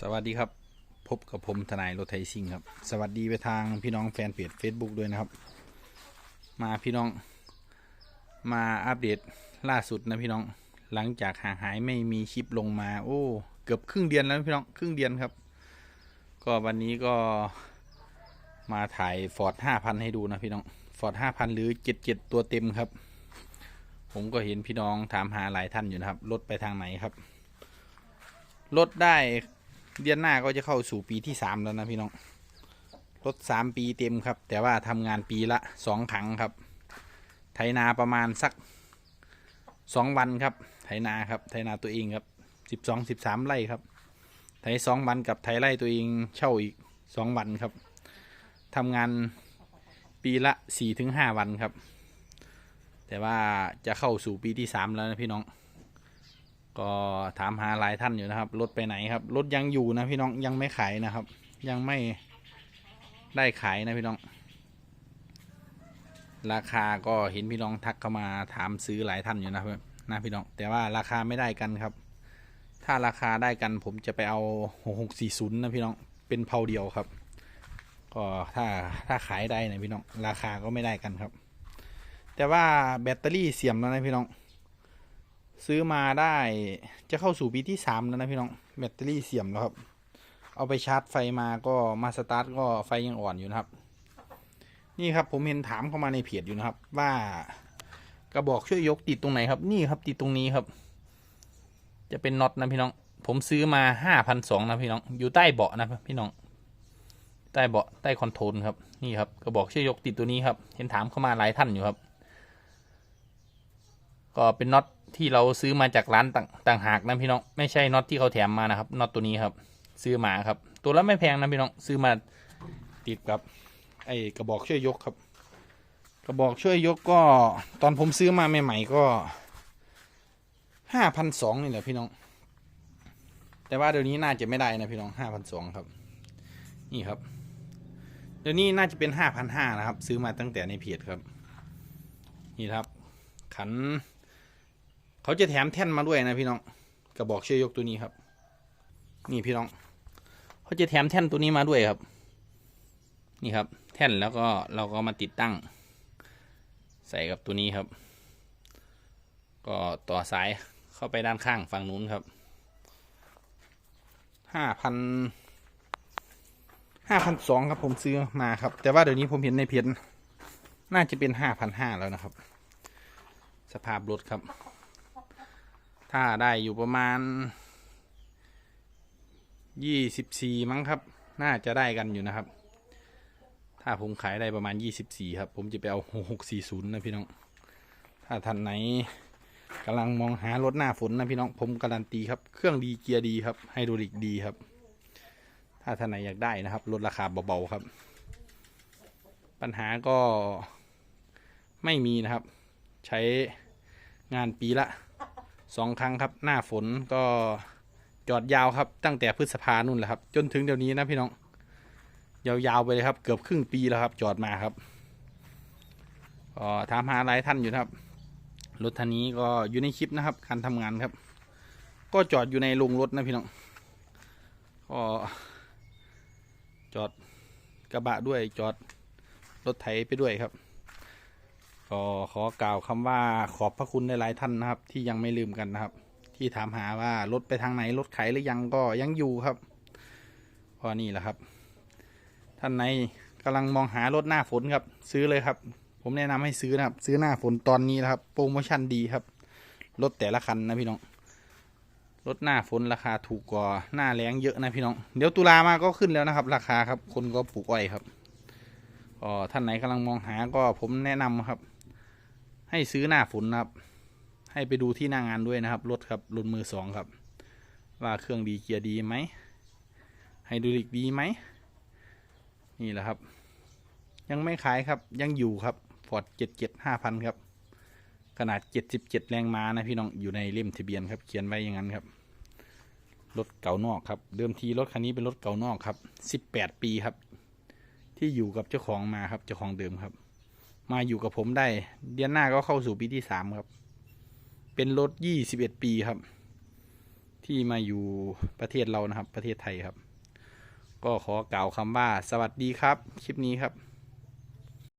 สวัสดีครับ พบกับผมทนายรถไทยซิงครับ สวัสดีไปทางพี่น้องแฟนเพจ Facebook ด้วยนะครับ มาพี่น้อง มาอัปเดตล่าสุดนะพี่น้องหลังจากห่างหายไม่มีคลิปลงมา โอ้ เกือบครึ่งเดือนแล้วพี่น้องครึ่งเดือนครับ ก็วันนี้ก็มาถ่ายฟอร์ด5,000ให้ดูนะพี่น้องฟอร์ด5,000หรือ77ตัวเต็มครับ ผมก็เห็นพี่น้องถามหาหลายท่านอยู่นะครับรถไปทางไหนครับรถได้ เดือนหน้าก็จะเข้าสู่ปีที่สามแล้วนะพี่น้อง รถสามปีเต็มครับ แต่ว่าทำงานปีละสองครั้งครับ ไถนาประมาณสักสองวันครับ ไถนาครับ ไถนาตัวเองครับสิบสองสิบสามไร่ครับ ไถสองวันกับไถไร่ตัวเองเช่าอีกสองวันครับทำงานปีละสี่ถึงห้าวันครับ แต่ว่าจะเข้าสู่ปีที่สามแล้วนะพี่น้อง ก็ถามหาหลายท่านอยู่นะครับ รถไปไหนครับ รถยังอยู่นะพี่น้องยังไม่ขายนะครับ ยังไม่ได้ขายนะพี่น้อง ราคาก็เห็นพี่น้องทักเข้ามาถามซื้อหลายท่านอยู่นะครับนะพี่น้อง แต่ว่าราคาไม่ได้กันครับ ถ้าราคาได้กันผมจะไปเอา6640นะพี่น้องเป็นเพาเดียวครับ ก็ถ้าถ้าขายได้นะพี่น้อง ราคาก็ไม่ได้กันครับ แต่ว่าแบตเตอรี่เสียมแล้วนะพี่น้อง ซื้อมาได้จะเข้าสู่ปีที่สามแล้วนะพี่น้องแบตเตอรี่เสื่อมแล้วครับ เอาไปชาร์จไฟมาก็มาสตาร์ทก็ไฟยังอ่อนอยู่นะครับ นี่ครับผมเห็นถามเข้ามาในเพจอยู่นะครับ ว่ากระบอกช่วยยกติดตรงไหนครับ นี่ครับติดตรงนี้ครับ จะเป็นน็อตนะพี่น้อง ผมซื้อมาห้าพันสองนะพี่น้อง อยู่ใต้เบาะนะพี่น้องใต้เบาะใต้คอนโทรลครับนี่ครับกระบอกช่วยยกติดตัวนี้ครับ เห็นถามเข้ามาหลายท่านอยู่ครับ ก็เป็นน็อตที่เราซื้อมาจากร้านต่างางหากนะพี่น้องไม่ใช่น็อตที่เขาแถมมานะครับน็อตตัวนี้ครับ ซื้อมาครับ ตัวละไม่แพงนะพี่น้องซื้อมาติดกับ ไอ้กระบอกช่วยยกครับ กระบอกช่วยยกก็ตอนผมซื้อมาใหม่ๆก็ห้าพันสองนี่แหละพี่น้อง แต่ว่าเดี๋ยวนี้น่าจะไม่ได้นะพี่น้องห้าพันสองครับ นี่ครับ เดี๋ยวนี้น่าจะเป็นห้าพันห้านะครับ ซื้อมาตั้งแต่ในเพจครับ นี่ครับ ขัน เขาจะแถมแท่นมาด้วยนะพี่น้องกระบอกเช่วยยกตัวนี้ครับ นี่พี่น้อง เขาจะแถมแท่นตัวนี้มาด้วยครับ นี่ครับ แท่นแล้วก็เราก็มาติดตั้ง ใส่กับตัวนี้ครับ ก็ต่อสายเข้าไปด้านข้างฝั่งนู้นครับห้าพันห้าพันสองครับผมซื้อมาครับ แต่ว่าเดี๋ยวนี้ผมเห็นในเพจน่าจะเป็นห้าพันห้าแล้วนะครับ สภาพรถครับ ถ้าได้อยู่ประมาณยี่สิบสี่มั้งครับ น่าจะได้กันอยู่นะครับ ถ้าผมขายได้ประมาณยี่สิบสี่ครับ ผมจะไปเอาหกสี่ศูนย์นะพี่น้อง ถ้าท่านไหนกำลังมองหารถหน้าฝนนะพี่น้อง ผมการันตีครับ เครื่องดีเกียร์ดีครับ ไฮดรอลิกดีครับ ถ้าท่านไหนอยากได้นะครับ ลดราคาเบาๆครับ ปัญหาก็ไม่มีนะครับ ใช้งานปีละ สองครั้งครับ หน้าฝนก็จอดยาวครับ ตั้งแต่พฤษภานู่นแหละครับ จนถึงเดี๋ยวนี้นะพี่น้อง ยาวๆไปเลยครับ เกือบครึ่งปีแล้วครับ จอดมาครับก็ถามหาหลายท่านอยู่ครับรถทันนี้ก็อยู่ในคลิปนะครับ การทำงานครับ ก็จอดอยู่ในโรงรถนะพี่น้องก็จอดกระบะด้วยจอดรถไถไปด้วยครับ ก็ขอกล่าวคำว่าขอบพระคุณหลายๆท่านนะครับ ที่ยังไม่ลืมกันนะครับ ที่ถามหาว่ารถไปทางไหนรถไขหรือยังก็ยังอยู่ครับเพราะนี่แหละครับ ท่านไหนกำลังมองหารถหน้าฝนครับ ซื้อเลยครับ ผมแนะนำให้ซื้อนะครับ ซื้อหน้าฝนตอนนี้นะครับ โปรโมชั่นดีครับรถแต่ละคันนะพี่น้องรถหน้าฝนราคาถูกกว่าหน้าแรงเยอะนะพี่น้อง เดี๋ยวตุลามาก็ขึ้นแล้วนะครับ ราคาครับ คนก็ปลูกอ้อยครับก็ท่านไหนกำลังมองหาก็ผมแนะนำครับ ให้ซื้อหน้าฝนนะครับ ให้ไปดูที่หน้างานด้วยนะครับ รถครับรุ่นมือสองครับ ว่าเครื่องดีเกียร์ดีไหมไฮดรอลิกดีไหม นี่แหละครับ ยังไม่ขายครับยังอยู่ครับฟอร์ดเจ็ดเจ็ดห้าพันครับ ขนาดเจ็ดสิบเจ็ดแรงม้านะพี่น้องอยู่ในเล่มทะเบียนครับ เขียนไว้อย่างนั้นครับรถเก่านอกครับ เดิมทีรถคันนี้เป็นรถเก่านอกครับสิบแปดปีครับ ที่อยู่กับเจ้าของมาครับ เจ้าของเดิมครับ มาอยู่กับผมได้ เดือนหน้าก็เข้าสู่ปีที่สามครับ เป็นรถยี่สิบเอ็ดปีครับทที่มาอยู่ประเทศเรานะครับ ประเทศไทยครับ ก็ขอกล่าวคำว่าสวัสดีครับ คลิปนี้ครับ